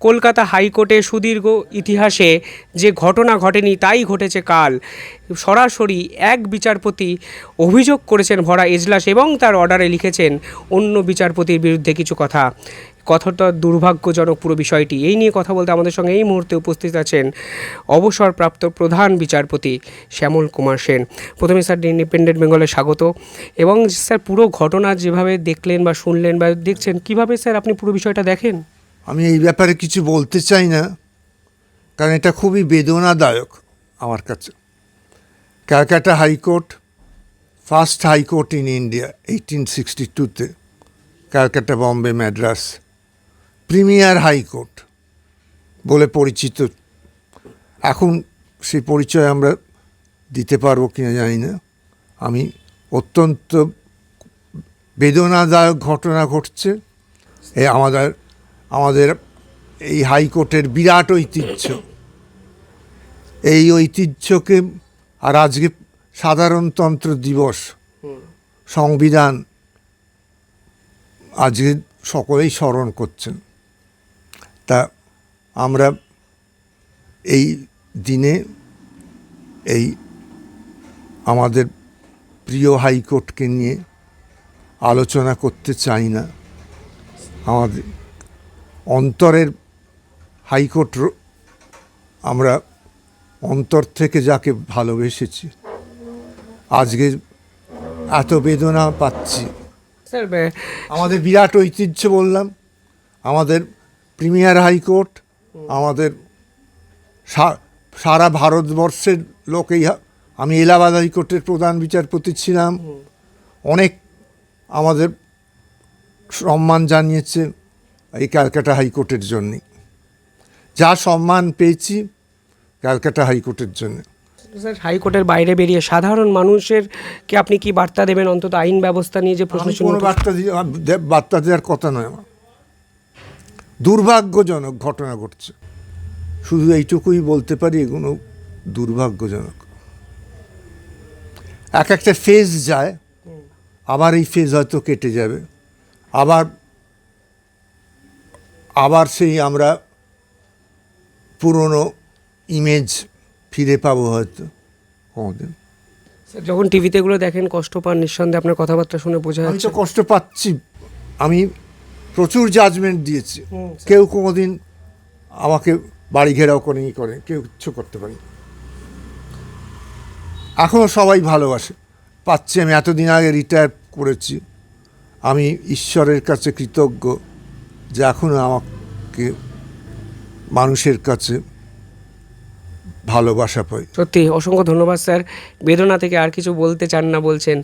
কলকাতা হাইকোর্টে সুদীর্ঘ ইতিহাসে যে ঘটনা ঘটেনি তাই ঘটেছে কাল। সরাসরি এক বিচারপতি অভিযোগ করেছেন ভরা এজলাস এবং তার অর্ডারে লিখেছেন অন্য বিচারপতির বিরুদ্ধে কিছু কথা। কথাটা দুর্ভাগ্যজনক পুরো বিষয়টি। এই নিয়ে কথা বলতে আমাদের সঙ্গে এই মুহূর্তে উপস্থিত আছেন অবসরপ্রাপ্ত প্রধান বিচারপতি শ্যামল কুমার সেন। প্রথমে স্যার ইন্ডিপেন্ডেন্ট বেঙ্গলে স্বাগত। এবং স্যার পুরো ঘটনা যেভাবে দেখলেন বা শুনলেন বা দেখছেন, কীভাবে স্যার আপনি পুরো বিষয়টা দেখেন? আমি এই ব্যাপারে কিছু বলতে চাই না, কারণ এটা খুবই বেদনাদায়ক আমার কাছে। Calcutta high court, first high court in India eighteen sixty টুতে Calcutta, Bombay Madras premier high court বলে পরিচিত। এখন সেই পরিচয় আমরা দিতে পারব কিনা জানি না। আমি অত্যন্ত বেদনাদায়ক ঘটনা ঘটছে। এ আমাদের আমাদের এই হাইকোর্টের বিরাট ঐতিহ্য। এই ঐতিহ্যকে আর আজকে সাধারণতন্ত্র দিবস সংবিধান আজকে সকলেই স্মরণ করছেন। তা আমরা এই দিনে এই আমাদের প্রিয় হাইকোর্টকে নিয়ে আলোচনা করতে চাই না। আমাদের অন্তরের হাইকোর্ট আমরা অন্তর থেকে যাকে ভালোবেসেছি আজকে এত বেদনা পাচ্ছি। আমাদের বিরাট ঐতিহ্য বললাম আমাদের প্রিমিয়ার হাইকোর্ট আমাদের সারা ভারতবর্ষের লোক এই আমি এলাহাবাদ হাইকোর্টের প্রধান বিচারপতি ছিলাম। অনেক আমাদের সম্মান জানিয়েছে এই ক্যালকাটা হাইকোর্টের জন্যে। যা সম্মান পেয়েছি ক্যালকাটা হাইকোর্টের জন্য। স্যার হাইকোর্টের বাইরে বেরিয়ে সাধারণ মানুষের কে আপনি কি বার্তা দেবেন? অন্তত আইন ব্যবস্থা নিয়ে যে প্রশ্ন কোনো বার্তা বার্তা দেওয়ার কথা নয় আমার। দুর্ভাগ্যজনক ঘটনা ঘটছে। শুধু এইটুকুই বলতে পারি এগুলো দুর্ভাগ্যজনক। এক একটা ফেজ যায় আবার এই ফেজ হয়তো কেটে যাবে। আবার আবার সেই আমরা পুরনো ইমেজ ফিরে পাবো হয়তো। কোনোদিন স্যার যখন টিভিতে এগুলো দেখেন কষ্ট পান নিঃসন্দেহে আপনার কথাবার্তা শুনে বোঝা আমি তো কষ্ট পাচ্ছি। আমি প্রচুর জাজমেন্ট দিয়েছি। কেউ কোনোদিন আমাকে বাড়ি ঘেরাও করে ই করে কেউ কিচ্ছু করতে পারি এখনও সবাই ভালোবাসে। পাচ্ছি আমি এতদিন আগে রিটায়ার করেছি। আমি ঈশ্বরের কাছে কৃতজ্ঞ। যে এখনও আমাকে মানুষের কাছে ভালোবাসা পাই সত্যি, অসংখ্য ধন্যবাদ, স্যার। বেদনা থেকে আর কিছু বলতে চান না বলছেন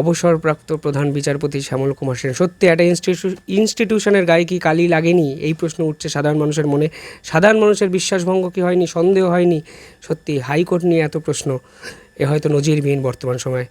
অবসরপ্রাপ্ত প্রধান বিচারপতি শ্যামল কুমার সেন। সত্যি, একটা ইনস্টিটিউ ইনস্টিটিউশনের গায়ে কি কালি লাগেনি? এই প্রশ্ন উঠছে সাধারণ মানুষের মনে। সাধারণ মানুষের বিশ্বাসভঙ্গ কি হয়নি? সন্দেহ হয়নি? সত্যি, হাইকোর্ট নিয়ে এত প্রশ্ন, এ হয়তো নজিরবিহীন বর্তমান সময়ে।